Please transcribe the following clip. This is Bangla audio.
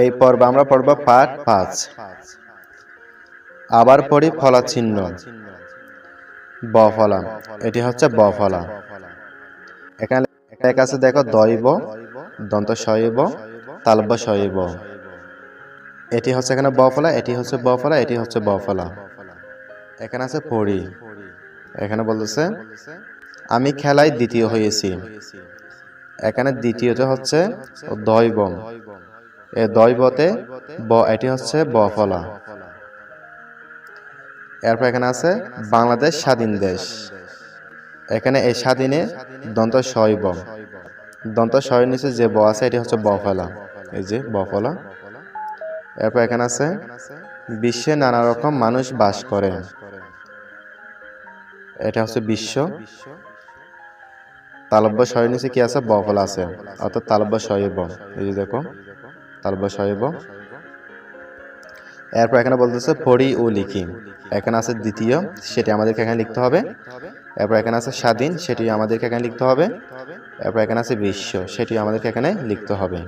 এই পর্ব আমরা পড়ব পাঠ পাঁচ। আবার পড়ি ফলা চিহ্ন ব ফলা এটি হচ্ছে ব ফলা এখানে এক আছে, দেখো, দৈব, দন্ত শৈব, তালব্য শৈব। এটি হচ্ছে এখানে ব ফলা, এটি হচ্ছে ব ফলা, এটি হচ্ছে ব ফলা। এখানে আছে পড়ি। এখানে বলতেছে, আমি খেলায় দ্বিতীয় হয়েছি। এখানে দ্বিতীয়তে হচ্ছে দৈব দৈবতে ব, এটি হচ্ছে ব ফলা। এরপর এখানে আছে বাংলাদেশ স্বাধীন দেশ। এখানে এই স্বাধীনে দন্ত শৈব। দন্ত শয়ের নিচে যে ব আছে, এটি হচ্ছে ব ফলা। এই যে ব ফলা। এরপর এখানে আছে বিশ্বে নানা রকম মানুষ বাস করে। এটা হচ্ছে বিশ্ব। তালব্য শয়ের নিচে কি আছে? ব ফলা আছে। অর্থাৎ তালব্য শৈব। এই যে দেখো। তালব্য সাহেব এরপর এখানে বলতেছে, পড়ি ও লিখি। এখানে আছে দ্বিতীয়, সেটি আমাদেরকে এখানে লিখতে হবে। এরপর এখানে আছে স্বাধীন সেটি আমাদেরকে এখানে লিখতে হবে। এরপর এখানে আছে বিশ্ব সেটি আমাদেরকে এখানে লিখতে হবে।